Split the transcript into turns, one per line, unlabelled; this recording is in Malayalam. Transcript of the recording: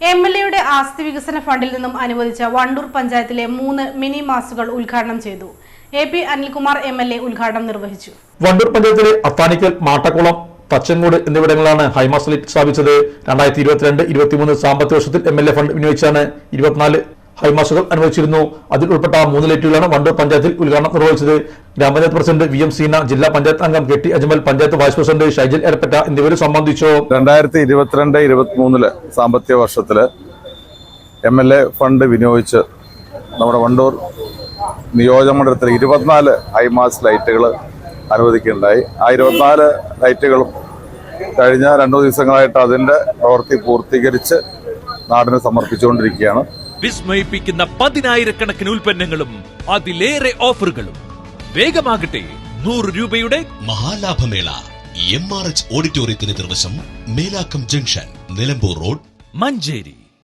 എം എൽ എയുടെ ആസ്തി വികസന ഫണ്ടിൽ നിന്നും അനുവദിച്ച വണ്ടൂർ പഞ്ചായത്തിലെ മൂന്ന് മിനി മാസുകൾ ഉദ്ഘാടനം ചെയ്തു. A P Anilkumar M L A ഉദ്ഘാടനം നിർവഹിച്ചു.
വണ്ടൂർ പഞ്ചായത്തിലെ അത്താനിക്കൽ മാട്ടക്കുളം തച്ചങ്കോട് എന്നിവിടങ്ങളാണ് ഹൈമാസ് ലൈറ്റ് സ്ഥാപിച്ചത്. രണ്ടായിരത്തി ഇരുപത്തിരണ്ട് ഇരുപത്തിമൂന്ന് സാമ്പത്തിക വർഷത്തിൽ എം എൽ എ ഫണ്ട് വിനിയോഗിച്ചാണ് ഇരുപത്തിനാല് ഹൈമാസുകൾ അനുവദിച്ചിരുന്നു അതിൽ ഉൾപ്പെട്ട മൂന്ന് ലൈറ്റുകളാണ് വണ്ടൂർ പഞ്ചായത്തിൽ ഉദ്ഘാടനം നിർവഹിച്ചത്. ഗ്രാമപഞ്ചായത്ത് പ്രസിഡന്റ് വി എം സീന ജില്ലാ പഞ്ചായത്ത് അംഗം K T Ajmal panchayat vice president Shaijal Erappatta എന്നിവർ സംബന്ധിച്ചു.
രണ്ടായിരത്തി ഇരുപത്തിരണ്ട് ഇരുപത്തിമൂന്നിൽ സാമ്പത്തിക വർഷത്തിൽ എം എൽ എ ഫണ്ട് വിനിയോഗിച്ച് നമ്മുടെ വണ്ടൂർ നിയോജകമണ്ഡലത്തിൽ ഇരുപത്തിനാല് ഹൈമാസ് ലൈറ്റുകൾ അനുവദിക്കുകയുണ്ടായി. ആ ഇരുപത്തിനാല് ലൈറ്റുകളും കഴിഞ്ഞ രണ്ടു ദിവസങ്ങളായിട്ട് അതിന്റെ പ്രവൃത്തി പൂർത്തീകരിച്ച് നാടിന് സമർപ്പിച്ചുകൊണ്ടിരിക്കുകയാണ്.
വിസ്മയിപ്പിക്കുന്ന പതിനായിരക്കണക്കിന് ഉൽപ്പന്നങ്ങളും അതിലേറെ ഓഫറുകളും. വേഗമാകട്ടെ നൂറ് രൂപയുടെ
മഹാലാഭമേള എം ആർ എച്ച് ഓഡിറ്റോറിയത്തിന് നിർവശം മേലാക്കം ജംഗ്ഷൻ നിലമ്പൂർ റോഡ്
മഞ്ചേരി.